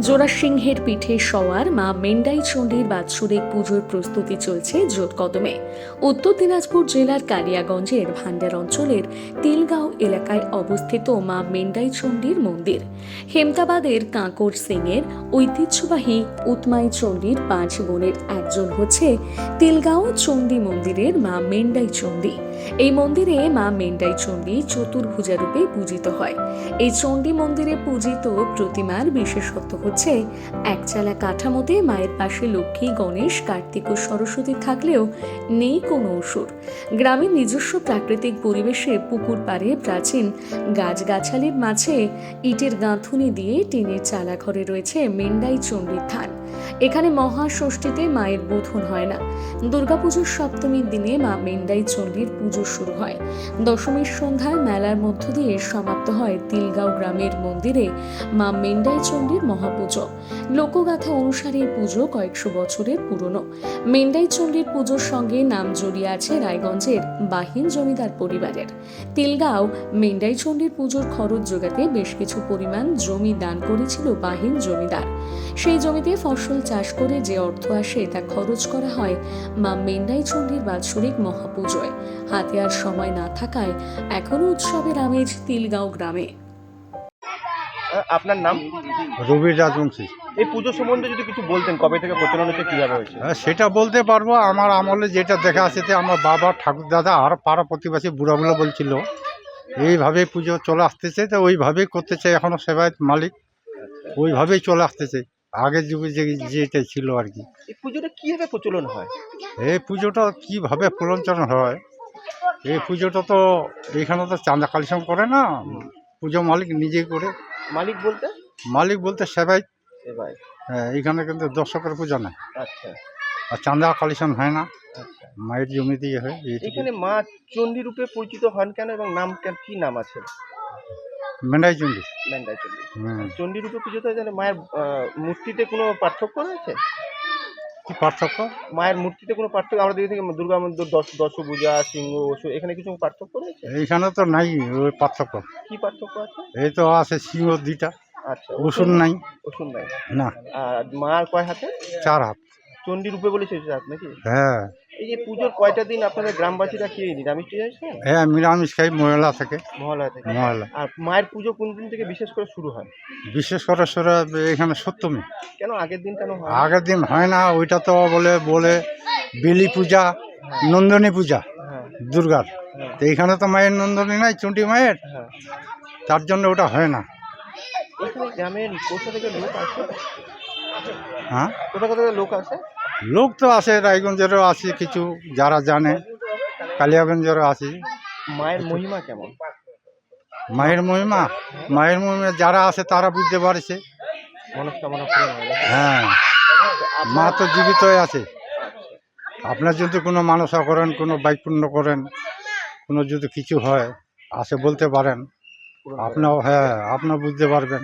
জোড়াসিংহের পিঠে সওয়ার মা মেন্ডাই চণ্ডীর বাৎসরিক পুজোর প্রস্তুতি চলছে জোর কদমে উত্তর দিনাজপুর জেলার কালিয়াগঞ্জের ভান্ডার অঞ্চলের তিলগাঁও এলাকায় অবস্থিত মা মেন্ডাই চণ্ডীর মন্দির। হেমতাবাদের কাঁকর সিংয়ের ঐতিহ্যবাহী উতমাই চণ্ডীর পাঁচ বোনের একজন হচ্ছে তিলগাঁও চণ্ডী মন্দিরের মা মেন্ডাই চণ্ডী। এই মন্দিরে মা মেন্ডাই চণ্ডী চতুর্ভুজা রূপে পূজিত হয়। এই চণ্ডী মন্দিরে পূজিত প্রতিমার বিশেষত্ব হচ্ছে, একচালা কাঠামোতে মায়ের পাশে লক্ষ্মী, গণেশ, কার্তিক ও সরস্বতী থাকলেও নেই কোনো অসুর। গ্রামের নিজস্ব প্রাকৃতিক পরিবেশে পুকুর পাড়ে প্রাচীন গাছগাছালির মাঝে ইটের গাঁথুনি দিয়ে টিনের চালা ঘরে রয়েছে মেন্ডাই চণ্ডীর থান এখানে মহাষষ্ঠীতে মায়ের বোধন হয় না। দুর্গাপুজোর সপ্তমীর দিনে মা মেন্ডাই চণ্ডীর পুজো শুরু হয়। দশমীর সন্ধ্যায় মেলার মধ্য দিয়ে সমাপ্ত হয় তিলগাঁও গ্রামের মন্দিরে মা মেন্ডাই চণ্ডীর মহাপুজো। লোকগাথা অনুসারে পুজো কয়েকশো বছরের পুরনো। মেন্ডাই চণ্ডীর পুজোর সঙ্গে নাম জড়িয়ে আছে রায়গঞ্জের বাহিন জমিদার পরিবারের। তিলগাঁও মেন্ডাই চণ্ডীর পুজোর খরচ জোগাতে বেশ কিছু পরিমাণ জমি দান করেছিল বাহিন জমিদার। সেই জমিতে ফসল চাষ করে যে অর্থ আসে তা খরচ করা হয় মা মেন্ডাই চণ্ডীর বাৎসরিক মহাপুজোয়। হাতে আর সময় না থাকায় এখনও উৎসবের আমেজ তিলগাঁও গ্রামে। আপনার নাম? রবি রাজবংশী। এই পুজো সম্বন্ধে যদি কিছু বলতেন কবে থেকে প্রচলন হচ্ছে কীভাবে হয়েছে? হ্যাঁ, সেটা বলতে পারব আমার আমলে যেটা দেখা আছে যে আমার বাবা ঠাকুর দাদা আর পাড়া প্রতিবেশী বুড়াগুলো বলছিল এইভাবেই পুজো চলে আসতেছে তো ওইভাবেই করতেছে এখনও সেবায়ত মালিক ওইভাবেই চলে আসতেছে। আগের যুগে যে যেটা ছিল আর কি। এই পুজোটা কীভাবে প্রচলন হয়? এই পুজোটা কীভাবে প্রলঞ্চন হয়? এই পুজোটা তো এখানে তো চাঁদা কালেকশন করে না পুজো মালিক নিজেই করে। মালিক বলতে? মালিক বলতে সেবাই। হ্যাঁ, এখানে কিন্তু দর্শকের পুজো না আচ্ছা। আর চাঁদা কালেকশন হয় না। আচ্ছা। মায়ের জমি দিয়ে হয়। এখানে মা চণ্ডী রূপে পরিচিত হন কেন এবং নাম কেন কি নাম আছে? মেন্ডাই চন্ডি ম্যান্ডাই চণ্ডী। হুম চণ্ডী রূপে পুজো তো জানে মায়ের মূর্তিতে কোনো পার্থক্য রয়েছে? কি পার্থক্য? মায়ের মূর্তিতে কোনো পার্থক্য? আমরা দেখে দুর্গা মন্দির দশ দশভূজা সিংহ অসুর এখানে কিছু পার্থক্য রয়েছে? এইখানে তো নাই ওই পার্থক্য। কি পার্থক্য আছে? এই তো আছে সিংহ দুইটা আচ্ছা ওষুধ নাই। ওষুধ নাই। না। আর মার কয় হাতে? চার হাত। চণ্ডী রূপে বলেছে হাত নাকি? হ্যাঁ। এই যে পুজোর কয়টা দিন আপনাদের গ্রামবাসীরা কি নিরামিষ খেয়ে খেয়েছেন হ্যাঁ নিরামিষ খাই মহিলা থেকে। মহালয়া থেকে। মহিলা আর মায়ের পুজো কোন দিন থেকে বিশেষ করে শুরু হয়? বিশেষ করে সেটা এখানে সপ্তমী। কেন? আগের দিন কেন হয়? আগের দিন হয় না ওইটা তো বলে বলে বেলি পূজা নন্দনী পূজা হ্যাঁ। দুর্গার। হ্যাঁ। তো এইখানে তো মায়ের নন্দনী নাই চুন্টি মায়ের। হ্যাঁ। তার জন্য ওটা হয় না। গ্রামের কোথা থেকে লোক আসে? হ্যাঁ? কোথা কোথা লোক আসে? লোক তো আছে রায়গঞ্জেরও আছে কিছু যারা জানে। কালিয়াগঞ্জেরও আছে মায়ের মহিমা কেমন? মায়ের মহিমা? মায়ের মহিমা যারা আছে তারা বুঝতে পারছে। হয়। মা তো জীবিত আছে। আপনার যদি কোনো মানসা করেন কোনো বাইপূর্ণ করেন কোনো যদি কিছু হয় আসে বলতে পারেন। আপনার হ্যাঁ আপনার বুঝতে পারবেন।